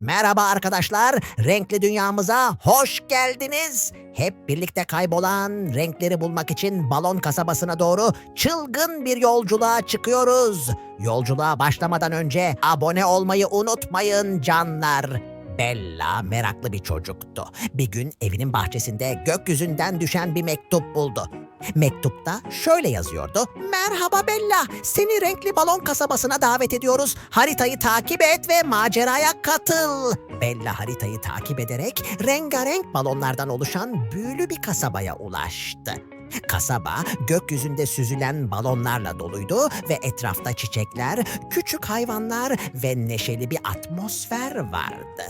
Merhaba arkadaşlar, renkli dünyamıza hoş geldiniz. Hep birlikte kaybolan renkleri bulmak için balon kasabasına doğru çılgın bir yolculuğa çıkıyoruz. Yolculuğa başlamadan önce abone olmayı unutmayın canlar. Bella meraklı bir çocuktu. Bir gün evinin bahçesinde gökyüzünden düşen bir mektup buldu. Mektupta şöyle yazıyordu. Merhaba Bella, seni renkli balon kasabasına davet ediyoruz. Haritayı takip et ve maceraya katıl. Bella haritayı takip ederek rengarenk balonlardan oluşan büyülü bir kasabaya ulaştı. Kasaba gökyüzünde süzülen balonlarla doluydu ve etrafta çiçekler, küçük hayvanlar ve neşeli bir atmosfer vardı.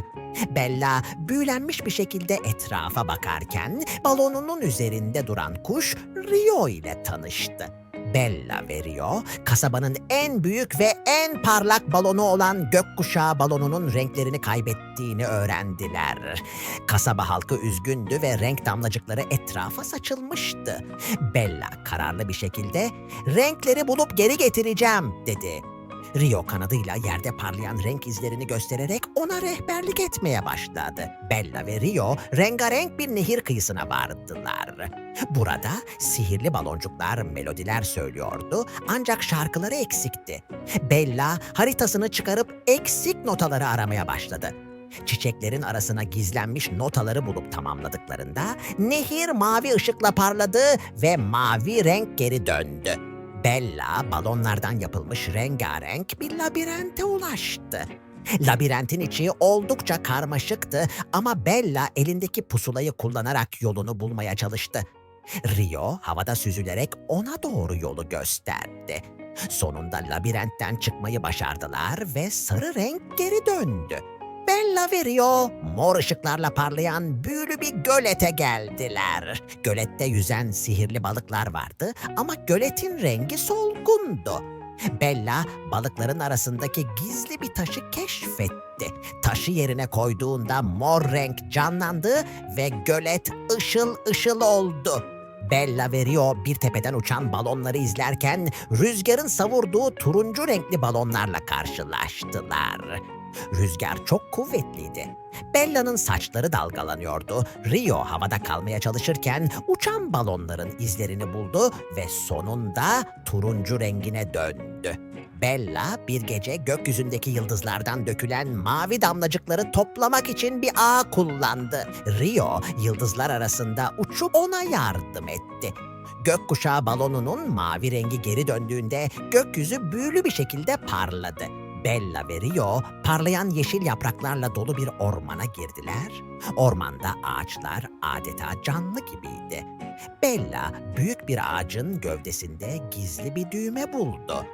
Bella büyülenmiş bir şekilde etrafa bakarken balonunun üzerinde duran kuş Rio ile tanıştı. Bella ve Rio, kasabanın en büyük ve en parlak balonu olan gökkuşağı balonunun renklerini kaybettiğini öğrendiler. Kasaba halkı üzgündü ve renk damlacıkları etrafa saçılmıştı. Bella kararlı bir şekilde renkleri bulup geri getireceğim dedi. Rio kanadıyla yerde parlayan renk izlerini göstererek ona rehberlik etmeye başladı. Bella ve Rio rengarenk bir nehir kıyısına vardılar. Burada sihirli baloncuklar melodiler söylüyordu ancak şarkıları eksikti. Bella haritasını çıkarıp eksik notaları aramaya başladı. Çiçeklerin arasına gizlenmiş notaları bulup tamamladıklarında nehir mavi ışıkla parladı ve mavi renk geri döndü. Bella balonlardan yapılmış rengarenk bir labirente ulaştı. Labirentin içi oldukça karmaşıktı ama Bella elindeki pusulayı kullanarak yolunu bulmaya çalıştı. Rio havada süzülerek ona doğru yolu gösterdi. Sonunda labirentten çıkmayı başardılar ve sarı renk geri döndü. Bella ve Rio mor ışıklarla parlayan büyülü bir gölete geldiler. Gölette yüzen sihirli balıklar vardı ama göletin rengi solgundu. Bella balıkların arasındaki gizli bir taşı keşfetti. Taşı yerine koyduğunda mor renk canlandı ve gölet ışıl ışıl oldu. Bella ve Rio bir tepeden uçan balonları izlerken rüzgarın savurduğu turuncu renkli balonlarla karşılaştılar. Rüzgar çok kuvvetliydi. Bella'nın saçları dalgalanıyordu. Rio havada kalmaya çalışırken uçan balonların izlerini buldu ve sonunda turuncu rengine döndü. Bella bir gece gökyüzündeki yıldızlardan dökülen mavi damlacıkları toplamak için bir ağ kullandı. Rio yıldızlar arasında uçup ona yardım etti. Gökkuşağı balonunun mavi rengi geri döndüğünde gökyüzü büyülü bir şekilde parladı. Bella ve Rio parlayan yeşil yapraklarla dolu bir ormana girdiler. Ormanda ağaçlar adeta canlı gibiydi. Bella büyük bir ağacın gövdesinde gizli bir düğme buldu.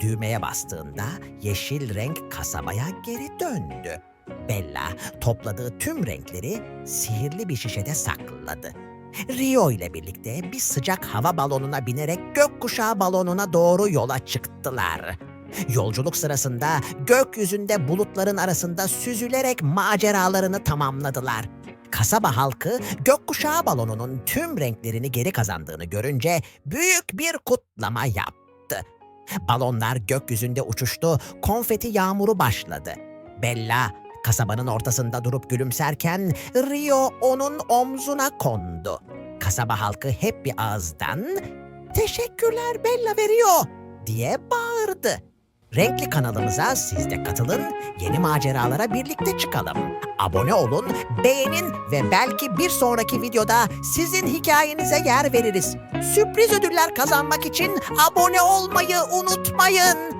Düğmeye bastığında yeşil renk kasabaya geri döndü. Bella topladığı tüm renkleri sihirli bir şişede sakladı. Rio ile birlikte bir sıcak hava balonuna binerek gökkuşağı balonuna doğru yola çıktılar. Yolculuk sırasında gökyüzünde bulutların arasında süzülerek maceralarını tamamladılar. Kasaba halkı gökkuşağı balonunun tüm renklerini geri kazandığını görünce büyük bir kutlama yaptı. Balonlar gökyüzünde uçuştu, konfeti yağmuru başladı. Bella kasabanın ortasında durup gülümserken Rio onun omzuna kondu. Kasaba halkı hep bir ağızdan "Teşekkürler Bella ve Rio!" diye bağırdı. Renkli kanalımıza siz de katılın, yeni maceralara birlikte çıkalım. Abone olun, beğenin ve belki bir sonraki videoda sizin hikayenize yer veririz. Sürpriz ödüller kazanmak için abone olmayı unutmayın.